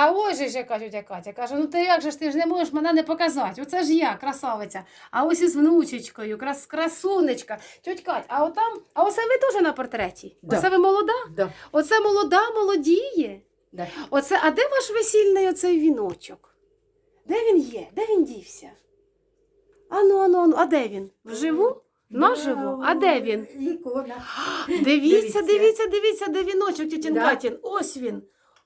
А ось же ж яка Катя каже, ну ти як же ж ти ж не можеш мене не показати. Оце ж я, красавиця. А ось із внучечкою, крас, красунечка. Тьоть Кать, а отам, а оце ви теж на портреті? Да. Оце ви молода? Да. Оце молода, молодіє. Да. Оце, а де ваш весільний оцей віночок? Де він є? Де він дівся? Ану, ану, ану, а де він? Вживу? Наживо? А де він? Ікона. Дивіться, Дивіться. дивіться, дивіться, де віночок тітін Да. Катін. Ось він.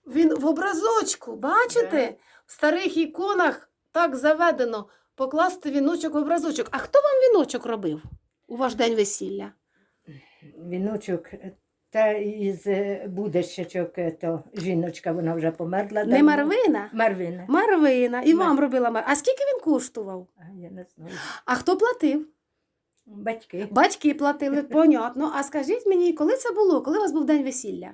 Він в образочку. Бачите? В старих іконах так заведено покласти віночок в образочок. А хто вам віночок робив у ваш день весілля? Віночок. Та із е, будещечок, е, то жіночка, вона вже померла. Не. Марвина? Марвина. Марвина. І Да. вам робила Мар. А скільки він коштував? А, Я не знаю. А хто платив? Батьки. Батьки платили, понятно. А скажіть мені, коли це було? Коли у вас був день весілля?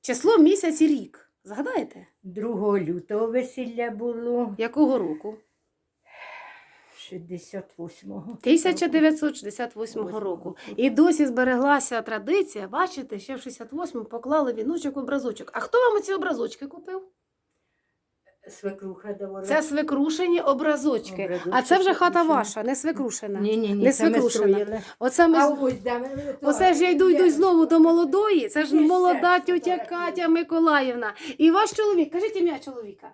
Число, місяць і рік. Згадаєте? 2 лютого весілля було Якого року? 68-го. 1968 року. І досі збереглася традиція, бачите, ще в 68-му поклали віночок в образочок. А хто вам ці образочки купив? Свекруха давала. Це свекрушені образочки. Образочки А це вже хата свекрушені. ваша, не свекрушена. Ні, ні, ні, Не це ми свекрушена. строїли. Оце ми А з- ось де ми- то- Оце ж я йду, йду знову до молодої. Це ж молода фотографії. Катя Миколаївна. І ваш чоловік, кажіть ім'я чоловіка.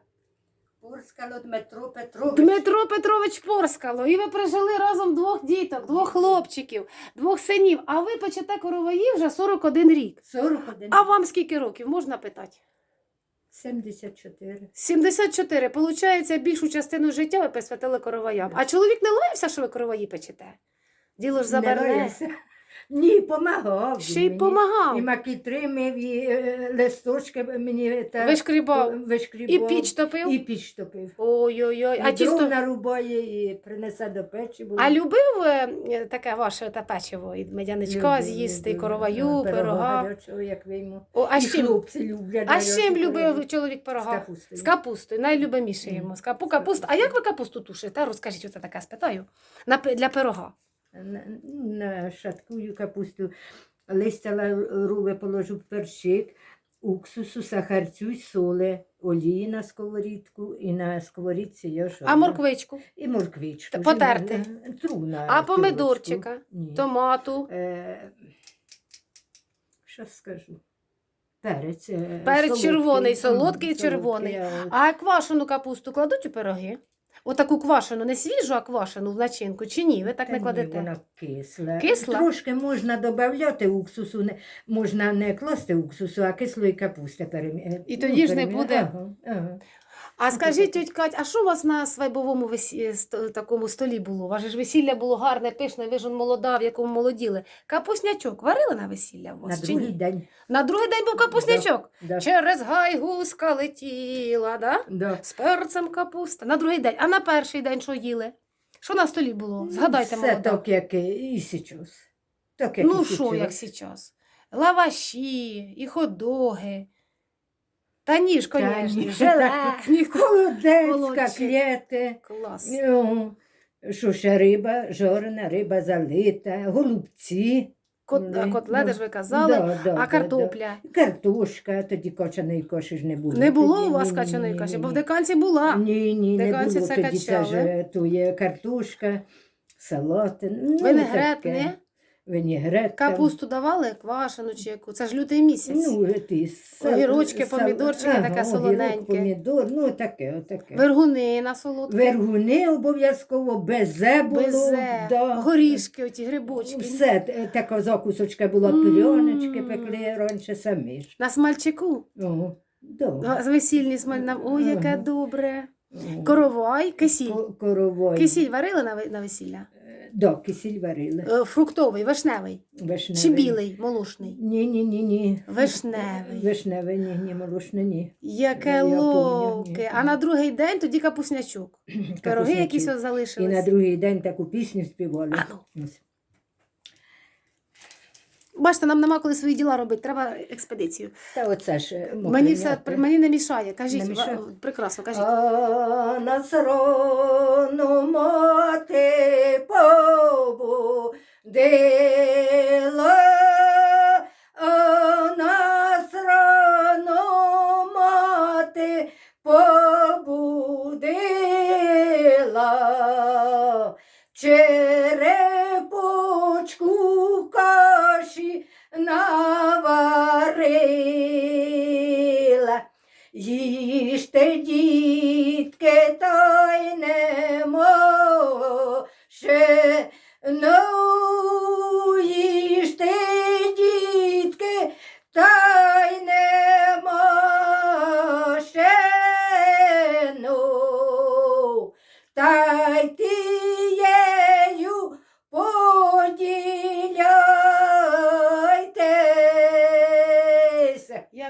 Порскало Дмитро Петрович. Дмитро Петрович Порскало. І ви прижили разом двох діток, двох хлопчиків, двох синів. А ви печете короваї вже 41 рік. 41. А вам скільки років, можна питати? 74. 74. Получається, більшу частину життя ви присвятили короваям. А чоловік не лаявся, що ви короваї печете? Діло ж Не лаявся. Ні, помагав. Ще й помагав. І макітри мив, і е, листочки мені та, Вишкрібав. вишкрібав. І піч топив. І піч топив. Ой-ой-ой. А А тісто. нарубає і принесе до печі. було. А любив е, таке ваше та печиво і медяничка Любив, з'їсти, і любив. короваю, пирога. гарячого, як вийму. О, а і з чим? хлопці люблять. А з чим любив пироги. чоловік З пирога? капустою. З капустою, найлюбиміше Мгм. йому. З капу, капуста. А як ви капусту тушите? Розкажіть, оце таке спитаю. На, пи- для пирога. На, на шаткую капусту, листя лаврове положу в перчик, уксусу, сахарцю соли, олії на сковорідку і на сковорідці я жарю. А морквичку, І морквичку. Потерти? Вже на- Тру на а помидорчика, Ні. томату, Е, що скажу? Перець. е, Перець солодкий. червоний, М, солодкий, червоний. а квашену капусту кладуть у пироги? Отаку квашену, не свіжу, а квашену в начинку, чи ні? Ви так Та не ні, кладете? Вона кисла. Кисла? Трошки можна додати уксусу, не, можна не класти уксусу, а кислої капусти перемі... І тоді ж не буде? Ага, ага. А скажіть, тьоть Кать, а що у вас на свайбовому весі... такому столі було? Ваше ж весілля було гарне, пишне, ви ж он молода, в якому молоділи. Капуснячок варили на весілля у На чи другий ні? день. На другий день був капуснячок. Да. Через гай гуска летіла, да? Да. з перцем капуста. На другий день. А на перший день що їли? Що на столі було? Згадайте, Все молода. так, як і сейчас. Так, як Ну і що, як зараз? Лаваші, і ходоги. Та ні ж, звісно, ні. желе. Холодець, Молодчик. котлети. Клас. Ну, Що ще риба, жорена, риба залита, голубці. Кот, а котлети ж ви казали, Да, да, а да, картопля. да. Картошка, тоді качаної каші ж не було. Не було Тоді у вас ні, качаної ні, каші, бо в ні. деканці була. Ні, ні, не Деканці було. це Тоді це качали. ж то є картошка, салати. Ну, Винегрет, таке. не? Винегрет. там. Капусту давали, квашену чи яку. Це ж лютий місяць. Ну, ти, сал- Огірочки, сал- помідорчики, ага, таке огірок, солоненьке. помідор, ну таке, отаке. Вергуни на солодке. Вергуни обов'язково, безе було. Безе, да. горішки, оті грибочки. Все, е, така закусочка була, М. пиріоночки пекли раніше самі ж. На смальчику. О, да. З весільні смаль. Ой, яке Ага. добре. Коровай, кисіль. Ко- Коровой. Кисіль варили на весілля? Да, кисіль варили. Е, Фруктовий, вишневий. Вишневий. Чи білий, молошний? Ні, ні, ні, ні. Вишневий. Вишневий, ні, ні, молочний, ні. Яке Я- помню, ловке. ні. А на другий день тоді капуснячок. Пироги якісь залишились. І на залишились. другий день таку пісню співали. А ну. Ось. Бачите, нам нема коли свої діла робити, треба експедицію. Та оце ж е, Мені все мені не мішає. Кажіть, Не мішає? прекрасно, кажіть. А на срону мати побудила,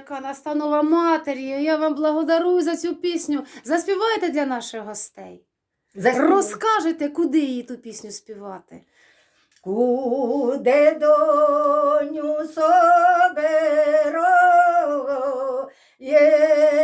Яка настанова матері, я вам благодарую за цю пісню. Заспівайте для наших гостей. Розкажете, куди її ту пісню співати. Куди доню соберо єся,